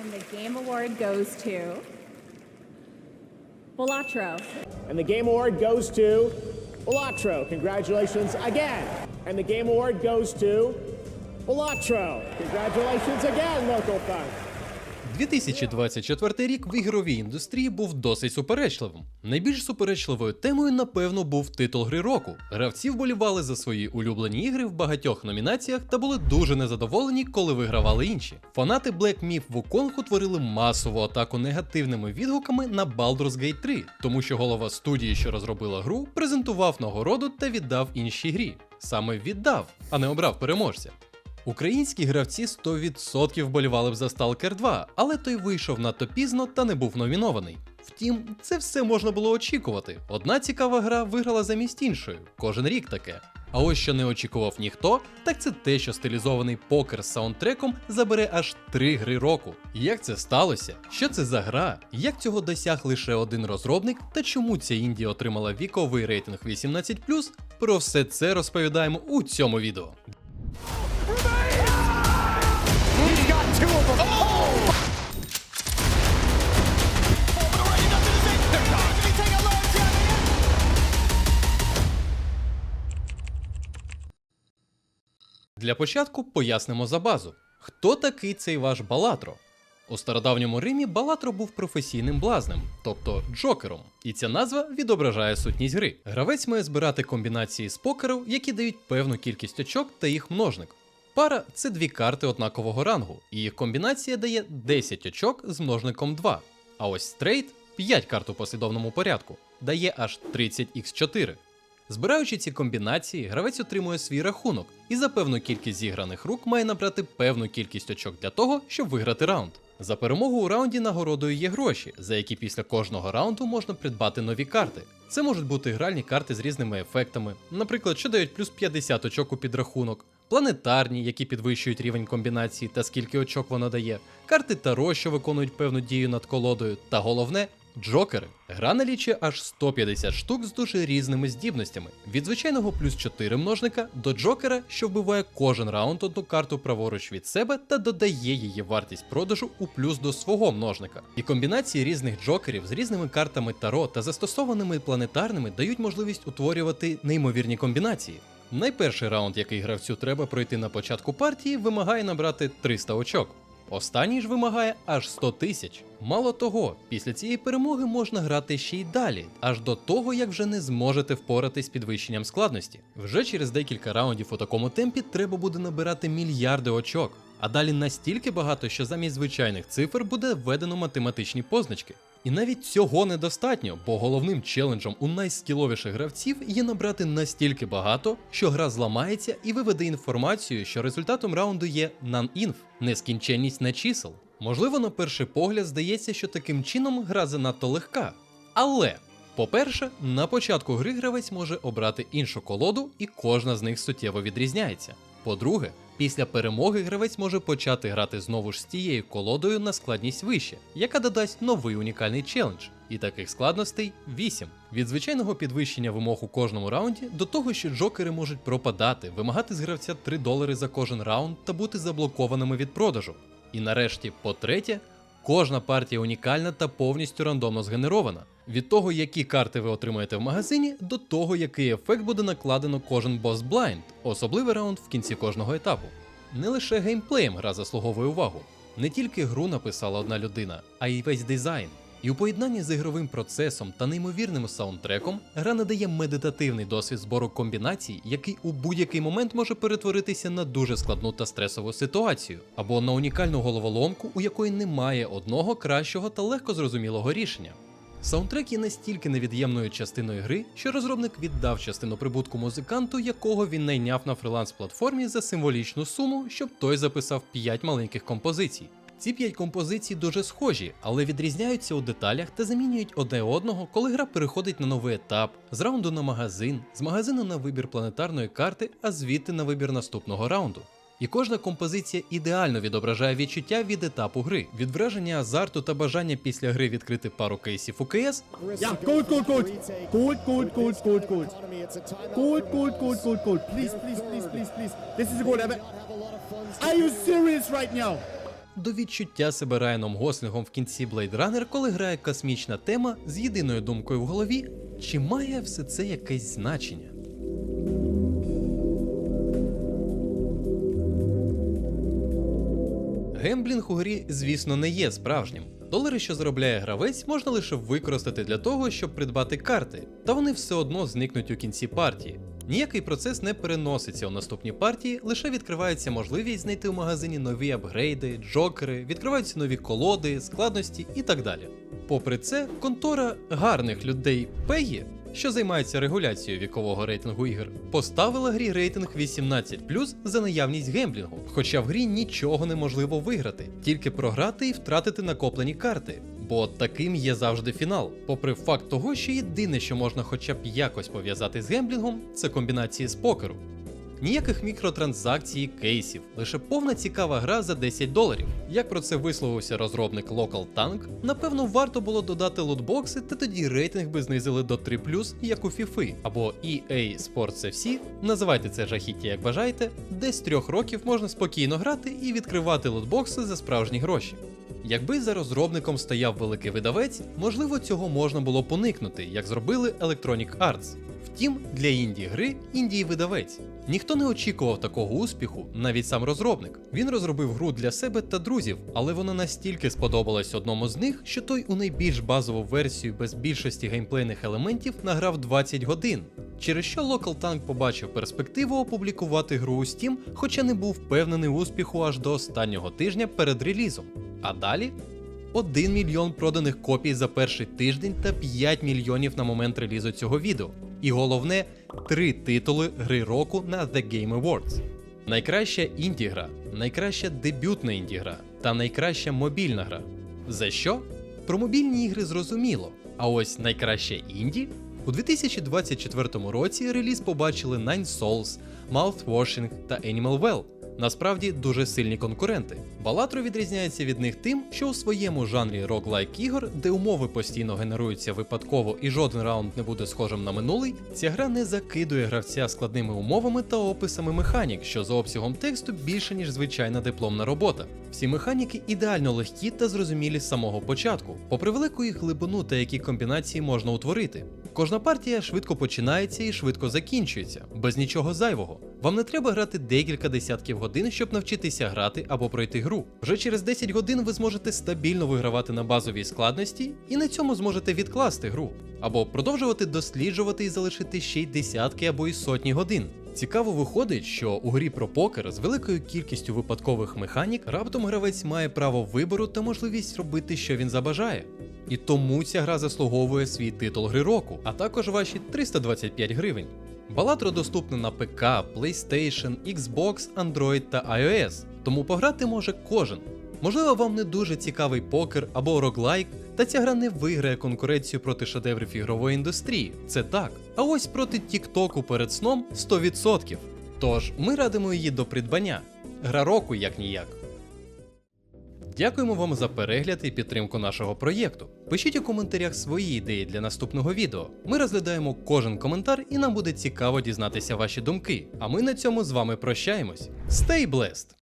And the game award goes to Volatro. And the game award goes to Volatro. Congratulations again. And the game award goes to Volatro. Congratulations again, local fans. 2024 рік в ігровій індустрії був досить суперечливим. Найбільш суперечливою темою, напевно, був титул гри року. Гравці вболівали за свої улюблені ігри в багатьох номінаціях та були дуже незадоволені, коли вигравали інші. Фанати Black Myth Wukong утворили масову атаку негативними відгуками на Baldur's Gate 3, тому що голова студії, що розробила гру, презентував нагороду та віддав іншій грі. Саме віддав, а не обрав переможця. Українські гравці 100% вболівали б за Stalker 2, але той вийшов надто пізно та не був номінований. Втім, це все можна було очікувати. Одна цікава гра виграла замість іншої, кожен рік таке. А ось що не очікував ніхто, так це те, що стилізований покер з саундтреком забере аж три гри року. Як це сталося? Що це за гра? Як цього досяг лише один розробник? Та чому ця Індія отримала віковий рейтинг 18+? Про все це розповідаємо у цьому відео. Для початку пояснимо за базу. Хто такий цей ваш Балатро? У стародавньому Римі Балатро був професійним блазнем, тобто джокером, і ця назва відображає сутність гри. Гравець має збирати комбінації з покеру, які дають певну кількість очок та їх множник. Пара це дві карти однакового рангу, і їх комбінація дає 10 очок з множником 2. А ось стрейт 5 карт у послідовному порядку, дає аж 30х4. Збираючи ці комбінації, гравець отримує свій рахунок і за певну кількість зіграних рук має набрати певну кількість очок для того, щоб виграти раунд. За перемогу у раунді нагородою є гроші, за які після кожного раунду можна придбати нові карти. Це можуть бути гральні карти з різними ефектами, наприклад, що дають плюс 50 очок у підрахунок, планетарні, які підвищують рівень комбінації та скільки очок воно дає, карти Таро, що виконують певну дію над колодою, та головне Джокери. Гра налічує аж 150 штук з дуже різними здібностями. Від звичайного плюс 4 множника до Джокера, що вбиває кожен раунд одну карту праворуч від себе та додає її вартість продажу у плюс до свого множника. І комбінації різних джокерів з різними картами Таро та застосованими планетарними дають можливість утворювати неймовірні комбінації. Найперший раунд, який гравцю треба пройти на початку партії, вимагає набрати 300 очок. Останній ж вимагає аж 100 тисяч. Мало того, після цієї перемоги можна грати ще й далі, аж до того, як вже не зможете впоратись з підвищенням складності. Вже через декілька раундів у такому темпі треба буде набирати мільярди очок. А далі настільки багато, що замість звичайних цифр буде введено математичні позначки. І навіть цього недостатньо, бо головним челенджем у найскіловіших гравців є набрати настільки багато, що гра зламається і виведе інформацію, що результатом раунду є non-inf – нескінченність на чисел. Можливо, на перший погляд здається, що таким чином гра занадто легка. Але, по-перше, на початку гри гравець може обрати іншу колоду, і кожна з них суттєво відрізняється. По-друге, після перемоги гравець може почати грати знову ж з тією колодою на складність вище, яка додасть новий унікальний челендж. І таких складностей 8. Від звичайного підвищення вимог у кожному раунді до того, що джокери можуть пропадати, вимагати з гравця 3 долари за кожен раунд та бути заблокованими від продажу. І нарешті, по-третє, кожна партія унікальна та повністю рандомно згенерована. Від того, які карти ви отримаєте в магазині, до того, який ефект буде накладено кожен бос блайнд, особливий раунд в кінці кожного етапу. Не лише геймплеєм гра заслуговує увагу. Не тільки гру написала одна людина, а й весь дизайн. І у поєднанні з ігровим процесом та неймовірним саундтреком гра надає медитативний досвід збору комбінацій, який у будь-який момент може перетворитися на дуже складну та стресову ситуацію, або на унікальну головоломку, у якої немає одного кращого та легко зрозумілого рішення. Саундтрек є настільки невід'ємною частиною гри, що розробник віддав частину прибутку музиканту, якого він найняв на фриланс-платформі за символічну суму, щоб той записав 5 маленьких композицій. Ці 5 композицій дуже схожі, але відрізняються у деталях та замінюють одне одного, коли гра переходить на новий етап, з раунду на магазин, з магазину на вибір планетарної карти, а звідти на вибір наступного раунду. І кожна композиція ідеально відображає відчуття від етапу гри, від враження азарту та бажання після гри відкрити пару кейсів у КС. До відчуття себе Райаном Гослінгом в кінці Blade Runner, коли грає космічна тема з єдиною думкою в голові, чи має все це якесь значення? Гемблінг у грі, звісно, не є справжнім. Долари, що заробляє гравець, можна лише використати для того, щоб придбати карти, та вони все одно зникнуть у кінці партії. Ніякий процес не переноситься у наступні партії, лише відкривається можливість знайти в магазині нові апгрейди, джокери, відкриваються нові колоди, складності і так далі. Попри це, контора гарних людей Пегі, що займається регуляцією вікового рейтингу ігор, поставила грі рейтинг 18 за наявність гемблінгу, хоча в грі нічого неможливо виграти, тільки програти і втратити накоплені карти. Бо таким є завжди фінал, попри факт того, що єдине, що можна хоча б якось пов'язати з гемблінгом, це комбінації з покеру. Ніяких мікротранзакцій, кейсів, лише повна цікава гра за 10 доларів. Як про це висловився розробник Local Tank, напевно, варто було додати лутбокси, та тоді рейтинг би знизили до 3 як у FIFA, або EA Sports FC, називайте це жахіття як бажаєте, де з трьох років можна спокійно грати і відкривати лутбокси за справжні гроші. Якби за розробником стояв великий видавець, можливо, цього можна було б уникнути, як зробили Electronic Arts. Втім, для інді гри індії видавець. Ніхто не очікував такого успіху, навіть сам розробник. Він розробив гру для себе та друзів, але вона настільки сподобалась одному з них, що той у найбільш базову версію без більшості геймплейних елементів награв 20 годин. Через що Local Tank побачив перспективу опублікувати гру у Steam, хоча не був впевнений успіху аж до останнього тижня перед релізом. А далі 1 мільйон проданих копій за перший тиждень та 5 мільйонів на момент релізу цього відео. І головне, три титули гри року на The Game Awards. Найкраща інді-гра, найкраща дебютна інді-гра та найкраща мобільна гра. За що? Про мобільні ігри зрозуміло. А ось найкраща інді у 2024 році реліз побачили Nine Souls, Mouthwashing та Animal Well. Насправді дуже сильні конкуренти. Balatro відрізняється від них тим, що у своєму жанрі roguelike ігор, де умови постійно генеруються випадково і жоден раунд не буде схожим на минулий, ця гра не закидує гравця складними умовами та описами механік, що за обсягом тексту більше ніж звичайна дипломна робота. Всі механіки ідеально легкі та зрозумілі з самого початку, попри велику їх глибину та які комбінації можна утворити. Кожна партія швидко починається і швидко закінчується, без нічого зайвого. Вам не треба грати декілька десятків годин, щоб навчитися грати або пройти гру. Вже через 10 годин ви зможете стабільно вигравати на базовій складності і на цьому зможете відкласти гру, або продовжувати досліджувати і залишити ще й десятки або й сотні годин. Цікаво виходить, що у грі про покер з великою кількістю випадкових механік раптом гравець має право вибору та можливість робити, що він забажає. І тому ця гра заслуговує свій титул гри року, а також ваші 325 гривень. Balatro доступна на ПК, PlayStation, Xbox, Android та iOS, тому пограти може кожен. Можливо, вам не дуже цікавий покер або роглайк, та ця гра не виграє конкуренцію проти шедеврів ігрової індустрії. Це так. А ось проти Тіктоку перед сном 100%. Тож ми радимо її до придбання. Гра року як ніяк. Дякуємо вам за перегляд і підтримку нашого проєкту. Пишіть у коментарях свої ідеї для наступного відео. Ми розглядаємо кожен коментар і нам буде цікаво дізнатися ваші думки. А ми на цьому з вами прощаємось. Stay blessed!